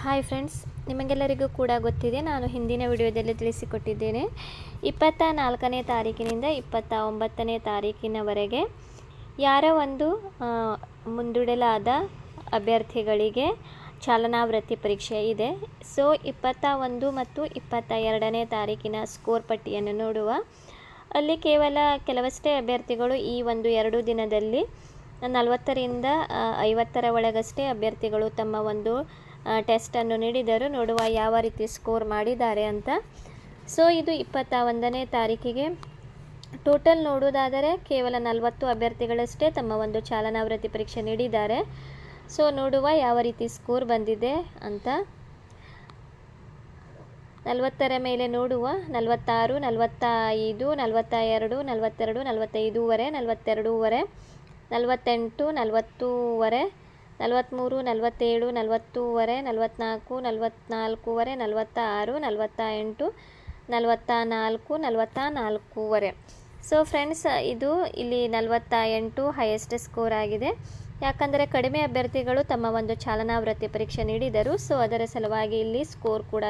Hi friends ನಿಮಗೆಲ್ಲರಿಗೂ ಕೂಡ ಗೊತ್ತಿದೆ, ನಾನು ಹಿಂದಿನ ವಿಡಿಯೋದಲ್ಲಿ ತಿಳಿಸಿಕೊಟ್ಟಿದ್ದೇನೆ. ಇಪ್ಪತ್ತ ನಾಲ್ಕನೇ ತಾರೀಕಿನಿಂದ ಇಪ್ಪತ್ತ ಒಂಬತ್ತನೇ ತಾರೀಕಿನವರೆಗೆ ಯಾರ ಒಂದು ಮುಂದೂಡಲಾದ ಅಭ್ಯರ್ಥಿಗಳಿಗೆ ಚಾಲನಾ ವೃತ್ತಿ ಪರೀಕ್ಷೆ ಇದೆ. ಸೊ ಇಪ್ಪತ್ತ ಒಂದು ಮತ್ತು ಇಪ್ಪತ್ತ ಎರಡನೇ ತಾರೀಕಿನ ಸ್ಕೋರ್ ಪಟ್ಟಿಯನ್ನು ನೋಡುವ. ಅಲ್ಲಿ ಕೇವಲ ಕೆಲವಷ್ಟೇ ಅಭ್ಯರ್ಥಿಗಳು ಈ ಒಂದು ಎರಡು ದಿನದಲ್ಲಿ ನಲವತ್ತರಿಂದ ಐವತ್ತರ ಒಳಗಷ್ಟೇ ಅಭ್ಯರ್ಥಿಗಳು ತಮ್ಮ ಒಂದು ಟೆಸ್ಟನ್ನು ನೀಡಿದರು. ನೋಡುವ ಯಾವ ರೀತಿ ಸ್ಕೋರ್ ಮಾಡಿದ್ದಾರೆ ಅಂತ. ಸೊ ಇದು ಇಪ್ಪತ್ತ ಒಂದನೇ ತಾರೀಕಿಗೆ ಟೋಟಲ್ ನೋಡುವುದಾದರೆ ಕೇವಲ ನಲವತ್ತು ಅಭ್ಯರ್ಥಿಗಳಷ್ಟೇ ತಮ್ಮ ಒಂದು ಚಾಲನಾ ವೃತ್ತಿ ಪರೀಕ್ಷೆ ನೀಡಿದ್ದಾರೆ. ಸೊ ನೋಡುವ ಯಾವ ರೀತಿ ಸ್ಕೋರ್ ಬಂದಿದೆ ಅಂತ. ನಲವತ್ತರ ಮೇಲೆ ನೋಡುವ. ನಲವತ್ತಾರು ನಲವತ್ತ ಐದು ನಲವತ್ತ ಎರಡು ನಲವತ್ತೆರಡು, ನಲವತ್ತೈದೂವರೆ, ನಲವತ್ತೆರಡೂವರೆ, ನಲವತ್ತೆಂಟು, ನಲವತ್ತೂವರೆ ನಲವತ್ತ್ಮೂರು ನಲವತ್ತೇಳು, ನಲವತ್ತೂವರೆ ನಲವತ್ತ್ನಾಲ್ಕು ನಲವತ್ತ್ನಾಲ್ಕೂವರೆ ನಲವತ್ತ ಆರು ನಲವತ್ತ ಎಂಟು ನಲವತ್ತ ನಾಲ್ಕು ನಲವತ್ತ ನಾಲ್ಕೂವರೆ ಸೊ ಫ್ರೆಂಡ್ಸ್ ಇದು ಇಲ್ಲಿ ನಲವತ್ತ ಎಂಟು ಹೈಯೆಸ್ಟ್ ಸ್ಕೋರ್ ಆಗಿದೆ. ಯಾಕಂದರೆ ಕಡಿಮೆ ಅಭ್ಯರ್ಥಿಗಳು ತಮ್ಮ ಒಂದು ಚಾಲನಾ ವೃತ್ತಿ ಪರೀಕ್ಷೆ ನೀಡಿದರು. ಸೊ ಅದರ ಸಲುವಾಗಿ ಇಲ್ಲಿ ಸ್ಕೋರ್ ಕೂಡ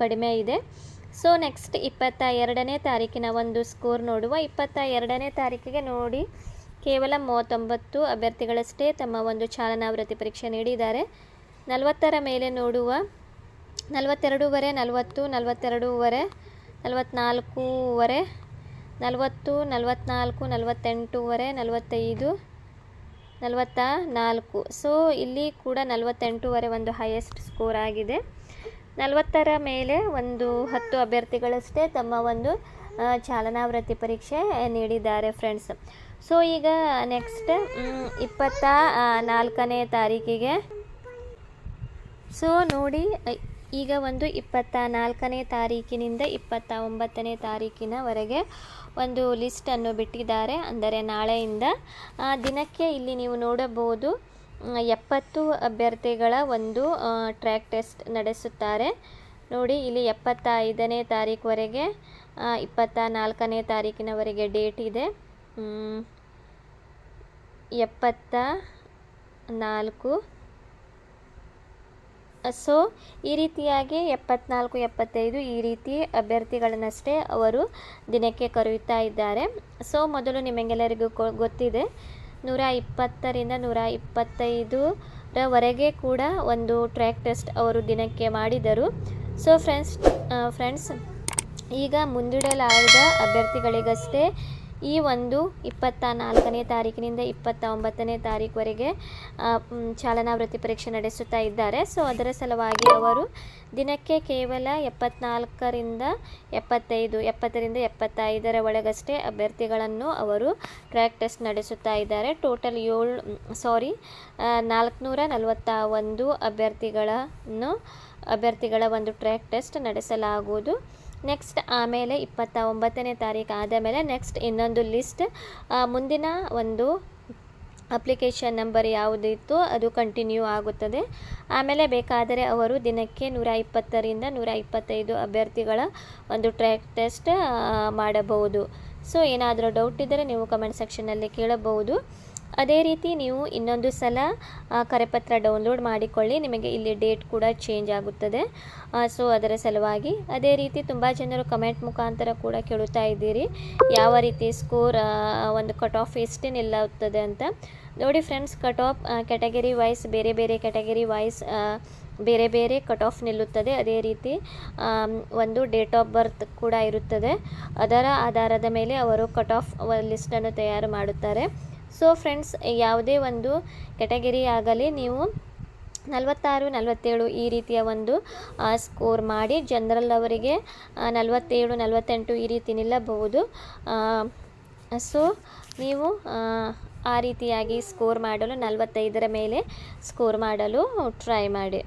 ಕಡಿಮೆ ಇದೆ. ಸೊ ನೆಕ್ಸ್ಟ್ ಇಪ್ಪತ್ತ ಎರಡನೇ ತಾರೀಕಿನ ಒಂದು ಸ್ಕೋರ್ ನೋಡುವ. ಇಪ್ಪತ್ತ ಎರಡನೇ ತಾರೀಕಿಗೆ ನೋಡಿ. ಕೇವಲ ಮೂವತ್ತೊಂಬತ್ತು ಅಭ್ಯರ್ಥಿಗಳಷ್ಟೇ ತಮ್ಮ ಒಂದು ಚಾಲನಾ ವೃತ್ತಿ ಪರೀಕ್ಷೆ ನೀಡಿದ್ದಾರೆ. ನಲವತ್ತರ ಮೇಲೆ ನೋಡುವ ನಲವತ್ತೆರಡೂವರೆ, ನಲವತ್ತು, ನಲವತ್ತೆರಡೂವರೆ ನಲವತ್ತ್ನಾಲ್ಕೂವರೆ ನಲವತ್ತು ನಲವತ್ತ್ನಾಲ್ಕು ನಲವತ್ತೆಂಟೂವರೆ, ನಲವತ್ತೈದು, ನಲವತ್ತ ನಾಲ್ಕು. ಸೊ ಇಲ್ಲಿ ಕೂಡ ನಲವತ್ತೆಂಟೂವರೆ ಒಂದು ಹೈಯೆಸ್ಟ್ ಸ್ಕೋರ್ ಆಗಿದೆ. ನಲವತ್ತರ ಮೇಲೆ ಒಂದು ಹತ್ತು ಅಭ್ಯರ್ಥಿಗಳಷ್ಟೇ ತಮ್ಮ ಒಂದು ಚಾಲನಾ ವೃತ್ತಿ ಪರೀಕ್ಷೆ ನೀಡಿದ್ದಾರೆ ಫ್ರೆಂಡ್ಸ್ ಸೊ ಈಗ ನೆಕ್ಸ್ಟ್ ಇಪ್ಪತ್ತ ನಾಲ್ಕನೇ ತಾರೀಕಿಗೆ. ಸೊ ನೋಡಿ, ಈಗ ಒಂದು ಇಪ್ಪತ್ತ ನಾಲ್ಕನೇ ತಾರೀಕಿನಿಂದ ಇಪ್ಪತ್ತ ಒಂಬತ್ತನೇ ತಾರೀಕಿನವರೆಗೆ ಒಂದು ಲಿಸ್ಟನ್ನು ಬಿಟ್ಟಿದ್ದಾರೆ. ಅಂದರೆ ನಾಳೆಯಿಂದ ದಿನಕ್ಕೆ ಇಲ್ಲಿ ನೀವು ನೋಡಬಹುದು ಎಪ್ಪತ್ತು ಅಭ್ಯರ್ಥಿಗಳ ಒಂದು ಟ್ರ್ಯಾಕ್ ಟೆಸ್ಟ್ ನಡೆಸುತ್ತಾರೆ. ನೋಡಿ, ಇಲ್ಲಿ ಎಪ್ಪತ್ತ ಐದನೇ ತಾರೀಕುವರೆಗೆ ಇಪ್ಪತ್ತ ನಾಲ್ಕನೇ ತಾರೀಕಿನವರೆಗೆ ಡೇಟ್ ಇದೆ. ಎಪ್ಪತ್ತ ನಾಲ್ಕು ಸೊ ಈ ರೀತಿಯಾಗಿ ಎಪ್ಪತ್ನಾಲ್ಕು, ಎಪ್ಪತ್ತೈದು ಈ ರೀತಿ ಅಭ್ಯರ್ಥಿಗಳನ್ನಷ್ಟೇ ಅವರು ದಿನಕ್ಕೆ ಕರೆಯುತ್ತಾ ಇದ್ದಾರೆ. ಸೊ ಮೊದಲು ನಿಮಗೆಲ್ಲರಿಗೂ ಗೊತ್ತಿದೆ ನೂರ ಇಪ್ಪತ್ತರಿಂದ ನೂರ ಇಪ್ಪತ್ತೈದರವರೆಗೆ ಕೂಡ ಒಂದು ಟ್ರ್ಯಾಕ್ ಟೆಸ್ಟ್ ಅವರು ದಿನಕ್ಕೆ ಮಾಡಿದರು. ಸೊ ಫ್ರೆಂಡ್ಸ್ ಫ್ರೆಂಡ್ಸ್ ಈಗ ಮುಂದೂಡಲಾದ ಅಭ್ಯರ್ಥಿಗಳಿಗಷ್ಟೇ ಈ ಒಂದು ಇಪ್ಪತ್ತ ನಾಲ್ಕನೇ ತಾರೀಕಿನಿಂದ ಇಪ್ಪತ್ತ ಒಂಬತ್ತನೇ ತಾರೀಕುವರೆಗೆ ಆ, ಚಾಲನಾ ವೃತ್ತಿ ಪರೀಕ್ಷೆ ನಡೆಸುತ್ತಾ ಇದ್ದಾರೆ. ಸೊ ಅದರ ಸಲುವಾಗಿ ಅವರು ದಿನಕ್ಕೆ ಕೇವಲ ಎಪ್ಪತ್ನಾಲ್ಕರಿಂದ ಎಪ್ಪತ್ತೈದು ಎಪ್ಪತ್ತರಿಂದ ಎಪ್ಪತ್ತೈದರ ಒಳಗಷ್ಟೇ ಅಭ್ಯರ್ಥಿಗಳನ್ನು ಅವರು ಟ್ರ್ಯಾಕ್ ಟೆಸ್ಟ್ ನಡೆಸುತ್ತಾ ಇದ್ದಾರೆ. ಟೋಟಲ್ ಏಳು ಸಾರಿ ನಾಲ್ಕುನೂರ ನಲವತ್ತ ಒಂದು ಅಭ್ಯರ್ಥಿಗಳನ್ನು ಅಭ್ಯರ್ಥಿಗಳ ಒಂದು ಟ್ರ್ಯಾಕ್ ಟೆಸ್ಟ್ ನಡೆಸಲಾಗುವುದು. ನೆಕ್ಸ್ಟ್ ಆಮೇಲೆ ಇಪ್ಪತ್ತ ಒಂಬತ್ತನೇ ತಾರೀಕು ಆದ ಮೇಲೆ ನೆಕ್ಸ್ಟ್ ಇನ್ನೊಂದು ಲಿಸ್ಟ್ ಮುಂದಿನ ಒಂದು ಅಪ್ಲಿಕೇಶನ್ ನಂಬರ್ ಯಾವುದಿತ್ತು, ಅದು ಕಂಟಿನ್ಯೂ ಆಗುತ್ತದೆ. ಆಮೇಲೆ ಬೇಕಾದರೆ ಅವರು ದಿನಕ್ಕೆ ನೂರ ಇಪ್ಪತ್ತರಿಂದ ನೂರ ಇಪ್ಪತ್ತೈದು ಅಭ್ಯರ್ಥಿಗಳ ಒಂದು ಟ್ರ್ಯಾಕ್ ಟೆಸ್ಟ್ ಮಾಡಬಹುದು. ಸೊ ಏನಾದರೂ ಡೌಟ್ ಇದ್ದರೆ ನೀವು ಕಮೆಂಟ್ ಸೆಕ್ಷನಲ್ಲಿ ಕೇಳಬಹುದು. ಅದೇ ರೀತಿ ನೀವು ಇನ್ನೊಂದು ಸಲ ಕರೆಪತ್ರ ಡೌನ್ಲೋಡ್ ಮಾಡಿಕೊಳ್ಳಿ. ನಿಮಗೆ ಇಲ್ಲಿ ಡೇಟ್ ಕೂಡ ಚೇಂಜ್ ಆಗುತ್ತದೆ. ಸೊ ಅದರ ಸಲುವಾಗಿ ಅದೇ ರೀತಿ ತುಂಬ ಜನರು ಕಮೆಂಟ್ ಮುಖಾಂತರ ಕೂಡ ಕೇಳುತ್ತಾ ಇದ್ದೀರಿ. ಯಾವ ರೀತಿ ಸ್ಕೋರ್ ಒಂದು ಕಟ್ ಆಫ್ ಎಷ್ಟು ನಿಲ್ಲುತ್ತದೆ ಅಂತ. ನೋಡಿ friends cut off category wise ಬೇರೆ ಬೇರೆ ಕ್ಯಾಟಗರಿ ವೈಸ್ ಬೇರೆ ಬೇರೆ ಕಟ್ ಆಫ್ ನಿಲ್ಲುತ್ತದೆ. ಅದೇ ರೀತಿ ಒಂದು ಡೇಟ್ ಆಫ್ ಬರ್ತ್ ಕೂಡ ಇರುತ್ತದೆ. ಅದರ ಆಧಾರದ ಮೇಲೆ ಅವರು ಕಟ್ ಆಫ್ ಲಿಸ್ಟನ್ನು ತಯಾರು ಮಾಡುತ್ತಾರೆ. ಸೊ ಫ್ರೆಂಡ್ಸ್ ಯಾವುದೇ ಒಂದು ಕ್ಯಾಟಗರಿ ಆಗಲಿ ನೀವು ನಲವತ್ತಾರು, ನಲವತ್ತೇಳು ಈ ರೀತಿಯ ಒಂದು ಸ್ಕೋರ್ ಮಾಡಿ ಜನರಲ್ ಅವರಿಗೆ ನಲವತ್ತೇಳು, ನಲವತ್ತೆಂಟು ಈ ರೀತಿ ನಿಲ್ಲಬಹುದು. ಸೊ ನೀವು, ಆ ರೀತಿಯಾಗಿ ಸ್ಕೋರ್ ಮಾಡಲು ನಲವತ್ತೈದರ ಮೇಲೆ ಸ್ಕೋರ್ ಮಾಡಲು ಟ್ರೈ ಮಾಡಿ.